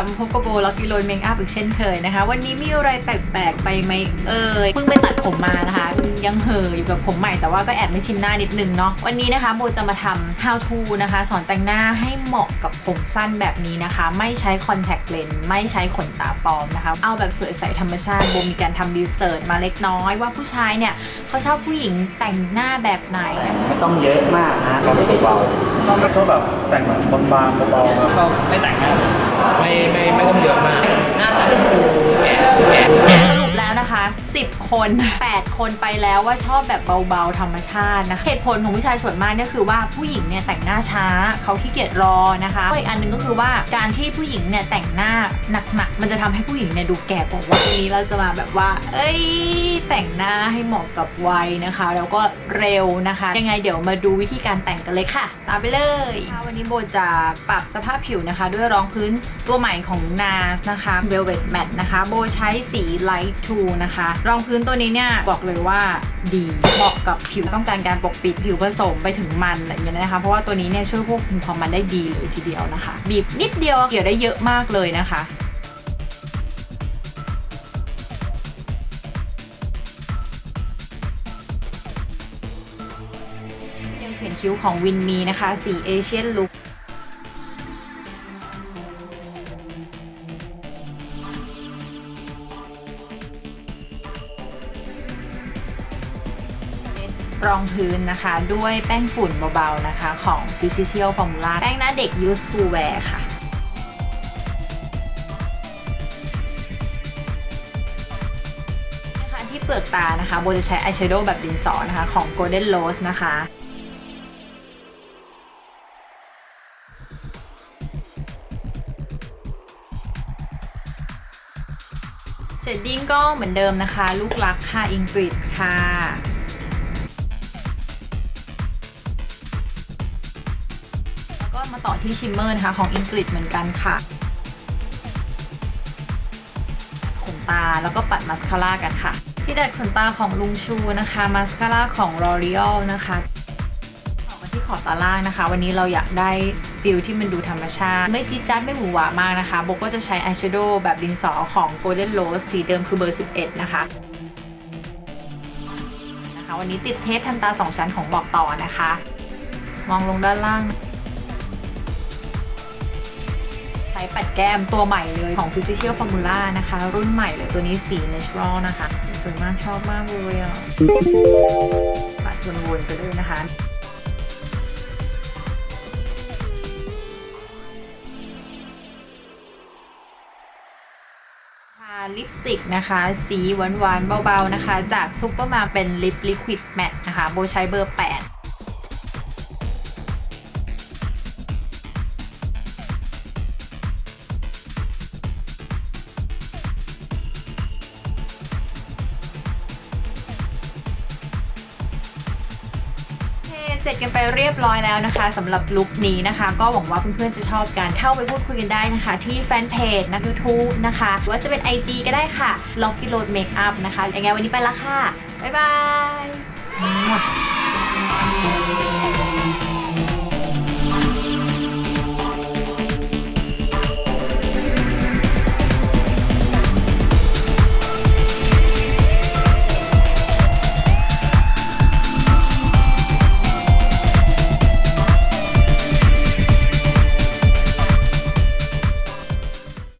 กับโบล็อกกิโลเมคอัพอีกเช่นเคยนะคะ วันนี้มีอะไรแปลกๆไปไหมเอ่ยเพิ่งไปตัดผมมานะคะ ยังเห่ออยู่กับผมใหม่แต่ว่าก็แอบไม่ชินหน้านิดนึงเนาะวันนี้นะคะโบจะมาทำ how to นะคะ สอนแต่งหน้าให้เหมาะกับผมสั้นแบบนี้นะคะ ไม่ใช้ contact lens ไม่ใช้ขนตาปลอมนะคะ เอาแบบสวยใสธรรมชาติโบมีการทำรีเสิร์ชมาเล็กน้อยว่าผู้ชายเนี่ยเขาชอบผู้หญิงแต่งหน้าแบบไหนไม่ต้องเยอะมากนะเราเป็นเบาชอบชอบแบบแต่งแบบบางๆเบาๆครับชอบไม่แต่งหน้า ไม่ไม่ไม่ต้องเยอะมากหน้าตาดูแก่แก่ สรุปแล้วนะคะ 10 คน 8 คนไปแล้วว่าชอบแบบเบาๆธรรมชาตินะคะเหตุผลของผู้ชายส่วนมากเนี่ยคือว่าผู้หญิงเนี่ยแต่งหน้าช้าเขาขี้เกียจรอนะคะอีกอันหนึงก็คือว่าการที่ผู้หญิงเนี่ยแต่งหน้าหนักๆมันจะทำให้ผู้หญิงเนี่ยดูแก่กว่าวัยนี้เราจะมาแบบว่า เอ้ย แต่งหน้าให้เหมาะกับวัยนะคะ แล้วก็เร็วนะคะ ยังไงเดี๋ยวมาดูวิธีการแต่งกันเลยค่ะ ตามไปเลย วันนี้โบจะปรับสภาพผิวนะคะ ด้วยรองพื้นตัวใหม่ของ NARS นะคะ Velvet Matte นะคะ โบใช้สี Light 2นะคะรองพื้นตัวนี้เนี่ยบอกเลยว่าดีเหมาะกับผิวต้องการการปกปิดผิวผสมไปถึงมันอะไรอย่างเงี้ยนะคะ เพราะว่าตัวนี้เนี่ยช่วยควบคุมความมันได้ดีเลยทีเดียวนะคะ บีบนิดเดียวเกี่ยวได้เยอะมากเลยนะคะยังเขียนคิ้วของวินมีนะคะสีเอเชียนลุค รองพื้นนะคะ ด้วยแป้งฝุ่นเบาๆนะคะ ของ Physical Formula แป้งหน้าเด็ก Useful Wear ค่ะนะคะที่เปลือกตานะคะโบจะใช้อายแชโดว์แบบดินสอนะคะ ของ Golden Rose นะคะเชดดิ้งก็เหมือนเดิมนะคะ ลูกรักค่ะอิงกฤษค่ะ ก็มาต่อที่ชิมเมอร์นะคะของอิงกฤษเหมือนกันค่ะขนตาแล้วก็ปัดมาสคาร่ากันค่ะ ที่ดัดขนตาของลุงชูนะคะมาสคาร่าของ L'Oreal นะคะต่อกันที่ขอบตาล่างนะคะ วันนี้เราอยากได้ฟิลที่มันดูธรรมชาติ ไม่จี๊ดจ๊าดไม่หวือหวามากนะคะโบก็จะใช้อายแชโดว์แบบดินสอของ Golden Rose สีเดิมคือเบอร์ 11 นะคะนะคะวันนี้ติดเทปทำตา 2 ชั้นของบอกต่อนะคะ มองลงด้านล่าง ช้ปัดแก้มตัวใหม่เลยของ Physical Formula นะคะ รุ่นใหม่เลยตัวนี้สี Natural นะคะ สวยมากชอบมากเลยอะปัดวนๆไปเลยนะคะทาลิปสติกนะคะ สีหวานๆเบาๆนะคะ จากซุปเปอร์มาเป็นลิปลิควิดแมทนะคะ โบใช้เบอร์ เสร็จกันไปเรียบร้อยแล้วนะคะสำหรับลุคนี้นะคะ ก็หวังว่าเพื่อนๆจะชอบกันเข้าไปพูดคุยกันได้นะคะ ที่แฟนเพจนะยูทูบนะคะหรือว่าจะเป็น IG ก็ได้ค่ะล็อกกิโลดเมคอัพนะคะยังไงวันนี้ไปละค่ะ บ๊ายบาย